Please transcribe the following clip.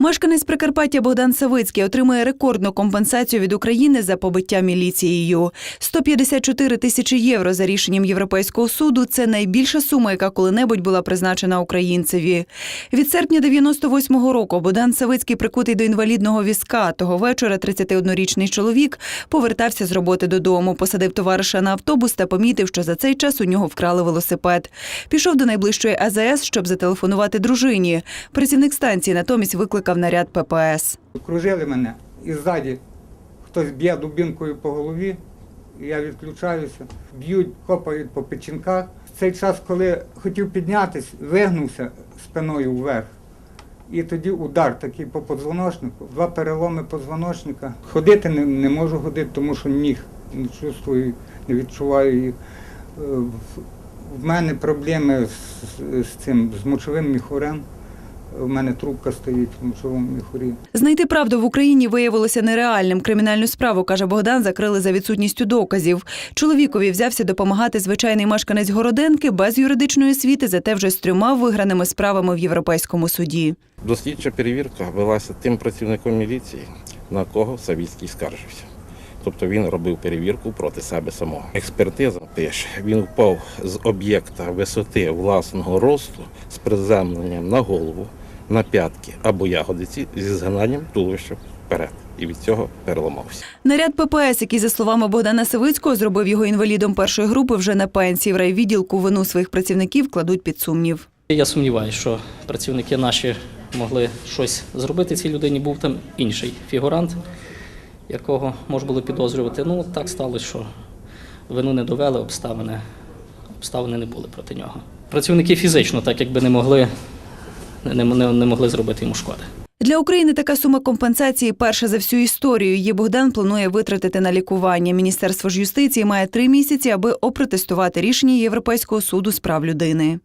Мешканець Прикарпаття Богдан Савицький отримує рекордну компенсацію від України за побиття міліцією. 154 тисячі євро за рішенням Європейського суду це найбільша сума, яка коли-небудь була призначена українцеві. Від серпня 98-го року Богдан Савицький прикутий до інвалідного візка. Того вечора 31-річний чоловік повертався з роботи додому, посадив товариша на автобус та помітив, що за цей час у нього вкрали велосипед. Пішов до найближчої АЗС, щоб зателефонувати дружині. Працівник станції натомість викликав наряд ППС. Окружили мене і ззаді хтось б'є дубінкою по голові, я відключаюся, б'ють, хопають по печінках. В цей час, коли хотів піднятися, вигнувся спиною вверх. І тоді удар такий по подзвоночнику, два переломи подзвоночника. Ходити не, не можу ходити, тому що ніг не чувствую, не відчуваю їх. Е, В мене проблеми з, з цим з мочовим міхурем. У мене трубка стоїть в мочовому міхурі. Знайти правду в Україні виявилося нереальним. Кримінальну справу, каже Богдан, закрили за відсутністю доказів. Чоловікові взявся допомагати звичайний мешканець Городенки без юридичної освіти, зате вже з трьома виграними справами в Європейському суді. Дослідча перевірка велася тим працівником міліції, на кого Савіцький скаржився. Тобто він робив перевірку проти себе самого. Експертиза пише, він впав з об'єкта висоти власного росту з приземленням на голову, на п'ятки або ягодиці зі згинанням туловища вперед. І від цього переламався. Наряд ППС, який, за словами Богдана Савицького, зробив його інвалідом першої групи вже на пенсії. В райвідділку вину своїх працівників кладуть під сумнів. Я сумніваюся, що працівники наші могли щось зробити. Цій людині був там інший фігурант, якого можна було підозрювати. Ну, так сталося, що вину не довели, обставини, обставини не були проти нього. Працівники фізично, так якби не могли, не, не, не могли зробити йому шкоди. Для України така сума компенсації перша за всю історію. Її Богдан планує витратити на лікування. Міністерство ж юстиції має три місяці, аби опротестувати рішення Європейського суду з прав людини.